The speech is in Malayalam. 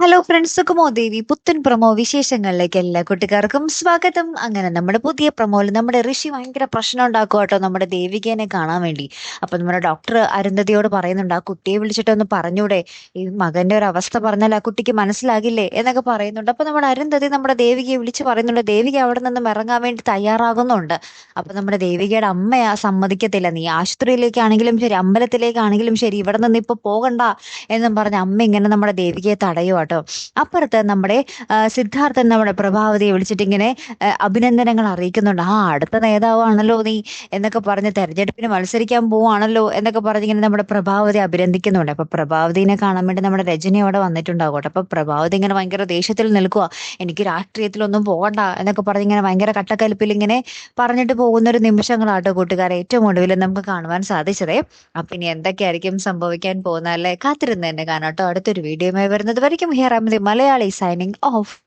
ഹലോ ഫ്രണ്ട്സ് കുമോ ദേവി പുത്തൻ പ്രൊമോ വിശേഷങ്ങളിലേക്ക് എല്ലാ കുട്ടിക്കാർക്കും സ്വാഗതം. അങ്ങനെ നമ്മുടെ പുതിയ പ്രൊമോയിൽ നമ്മുടെ ഋഷി ഭയങ്കര പ്രശ്നം ഉണ്ടാക്കുക കേട്ടോ നമ്മുടെ ദേവികേനെ കാണാൻ വേണ്ടി. അപ്പൊ നമ്മുടെ ഡോക്ടർ അരുന്ധതിയോട് പറയുന്നുണ്ട് ആ കുട്ടിയെ വിളിച്ചിട്ടൊന്ന് പറഞ്ഞൂടെ? ഈ മകന്റെ ഒരു അവസ്ഥ പറഞ്ഞാൽ ആ കുട്ടിക്ക് മനസ്സിലാകില്ലേ? എന്നൊക്കെ പറയുന്നുണ്ട്. അപ്പൊ നമ്മുടെ അരുന്ധതി നമ്മുടെ ദേവികയെ വിളിച്ച് പറയുന്നുണ്ട് ദേവിക അവിടെ നിന്നും ഇറങ്ങാൻ വേണ്ടി തയ്യാറാകുന്നുണ്ട്. അപ്പൊ നമ്മുടെ ദേവികയുടെ അമ്മയാ സമ്മതിക്കത്തില്ല. നീ ആശുപത്രിയിലേക്കാണെങ്കിലും ശരി അമ്പലത്തിലേക്കാണെങ്കിലും ശരി ഇവിടെ നിന്ന് ഇപ്പൊ പോകണ്ട എന്നും പറഞ്ഞ് അമ്മ ഇങ്ങനെ നമ്മുടെ ദേവികയെ തടയുക കേട്ടോ അപ്പുറത്ത് നമ്മുടെ സിദ്ധാർത്ഥൻ നമ്മുടെ പ്രഭാവതിയെ വിളിച്ചിട്ട് ഇങ്ങനെ അഭിനന്ദനങ്ങൾ അറിയിക്കുന്നുണ്ട്. ആ അടുത്ത നേതാവാണല്ലോ നീ എന്നൊക്കെ പറഞ്ഞ് തെരഞ്ഞെടുപ്പിന് മത്സരിക്കാൻ പോവാണല്ലോ എന്നൊക്കെ പറഞ്ഞ് ഇങ്ങനെ നമ്മുടെ പ്രഭാവതി അഭിനന്ദിക്കുന്നുണ്ട്. അപ്പൊ പ്രഭാവതിനെ കാണാൻ വേണ്ടി നമ്മുടെ രജനി അവിടെ വന്നിട്ടുണ്ടാവും കേട്ടോ അപ്പൊ പ്രഭാവതി ഇങ്ങനെ ഭയങ്കര ദേഷ്യത്തിൽ നിൽക്കുക എനിക്ക് രാഷ്ട്രീയത്തിലൊന്നും പോകണ്ട എന്നൊക്കെ പറഞ്ഞ് ഇങ്ങനെ ഭയങ്കര കട്ടക്കലിപ്പിൽ ഇങ്ങനെ പറഞ്ഞിട്ട് പോകുന്ന ഒരു നിമിഷങ്ങളാട്ടോ കൂട്ടുകാരെ. ഏറ്റവും ഒടുവിൽ നമുക്ക് കാണുവാൻ സാധിച്ചതേ. അപ്പൊ ഇനി എന്തൊക്കെയായിരിക്കും സംഭവിക്കാൻ പോകുന്ന അല്ലേ? കാത്തിരുന്ന് തന്നെ കാണാട്ടോ അടുത്തൊരു വീഡിയോയുമായി വരുന്നത് വരയ്ക്കും. Am the Malayali signing off